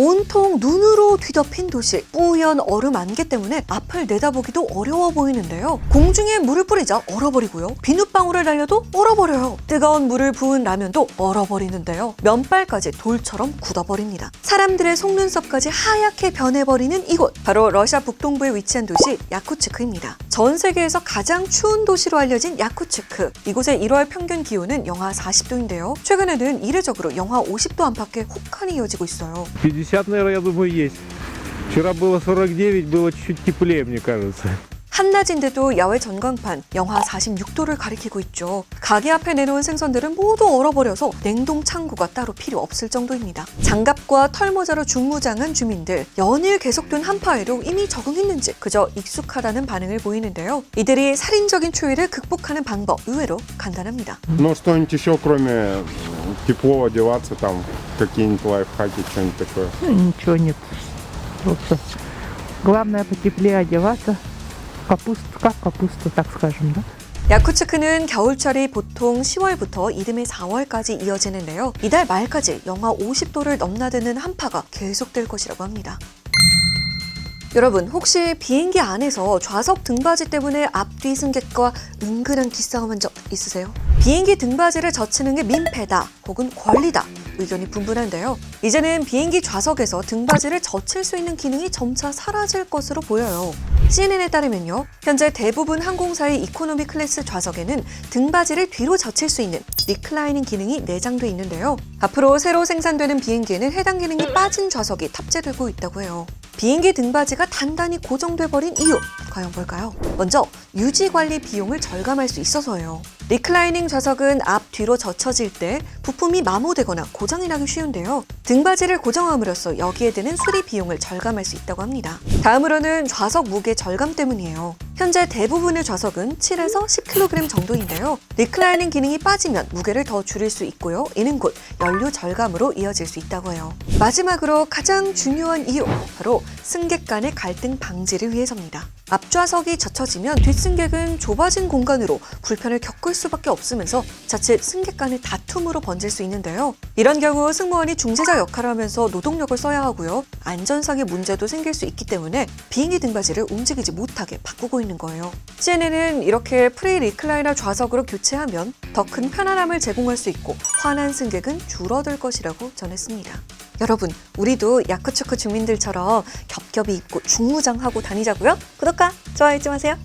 온통 눈으로 뒤덮인 도시, 뿌연 얼음 안개 때문에 앞을 내다보기도 어려워 보이는데요. 공중에 물을 뿌리자 얼어버리고요. 비눗방울을 날려도 얼어버려요. 뜨거운 물을 부은 라면도 얼어버리는데요. 면발까지 돌처럼 굳어버립니다. 사람들의 속눈썹까지 하얗게 변해버리는 이곳, 바로 러시아 북동부에 위치한 도시 야쿠츠크입니다. 전 세계에서 가장 추운 도시로 알려진 야쿠츠크. 이곳의 1월 평균 기온은 영하 40도인데요. 최근에는 이례적으로 영하 50도 안팎의 혹한이 이어지고 있어요. 50, наверное, я думаю, есть. Вчера было 49, было чуть-чуть теплее, мне кажется. 한낮인데도 야외 전광판 영하 46도를 가리키고 있죠. 가게 앞에 내놓은 생선들은 모두 얼어버려서 냉동 창고가 따로 필요 없을 정도입니다. 장갑과 털모자로 중무장한 주민들 연일 계속된 한파에도 이미 적응했는지 그저 익숙하다는 반응을 보이는데요. 이들이 살인적인 추위를 극복하는 방법 의외로 간단합니다. Ну, что-нибудь еще, кроме м, тепло одеваться, там, какие-нибудь лайфхаки, что-нибудь такое. Ну, ничего нет. Просто главное потеплее одеваться. Капуста, как капуста, так скажем, да? 야쿠츠크는 겨울철이 보통 10월부터 이듬해 4월까지 이어지는데요. 이달 말까지 영하 50도를 넘나드는 한파가 계속될 것이라고 합니다. 여러분 혹시 비행기 안에서 좌석 등받이 때문에 앞뒤 승객과 은근한 기싸움한 적 있으세요? 비행기 등받이를 젖히는 게 민폐다 혹은 권리다 의견이 분분한데요. 이제는 비행기 좌석에서 등받이를 젖힐 수 있는 기능이 점차 사라질 것으로 보여요. CNN에 따르면요. 현재 대부분 항공사의 이코노미 클래스 좌석에는 등받이를 뒤로 젖힐 수 있는 리클라이닝 기능이 내장돼 있는데요. 앞으로 새로 생산되는 비행기에는 해당 기능이 빠진 좌석이 탑재되고 있다고 해요. 비행기 등받이가 단단히 고정돼 버린 이유 과연 뭘까요? 먼저 유지 관리 비용을 절감할 수 있어서예요. 리클라이닝 좌석은 앞 뒤로 젖혀질 때 부품이 마모되거나 고장이 나기 쉬운데요. 등받이를 고정함으로써 여기에 드는 수리 비용을 절감할 수 있다고 합니다. 다음으로는 좌석 무게 절감 때문이에요. 현재 대부분의 좌석은 7에서 10kg 정도인데요. 리클라이닝 기능이 빠지면 무게를 더 줄일 수 있고요. 이는 곧 연료 절감으로 이어질 수 있다고 해요. 마지막으로 가장 중요한 이유 바로 승객 간의 갈등 방지를 위해서입니다. 앞좌석이 젖혀지면 뒷승객은 좁아진 공간으로 불편을 겪을 수밖에 없으면서 자칫 승객 간의 다툼으로 번질 수 있는데요. 이런 경우 승무원이 중재자 역할을 하면서 노동력을 써야 하고요. 안전상의 문제도 생길 수 있기 때문에 비행기 등받이를 움직이지 못하게 바꾸고 있는 거예요. CNN은 이렇게 프리 리클라이너 좌석으로 교체하면 더 큰 편안함을 제공할 수 있고 화난 승객은 줄어들 것이라고 전했습니다. 여러분, 우리도 야쿠츠크 주민들처럼 겹겹이 입고 중무장하고 다니자고요. 구독과 좋아요 잊지 마세요.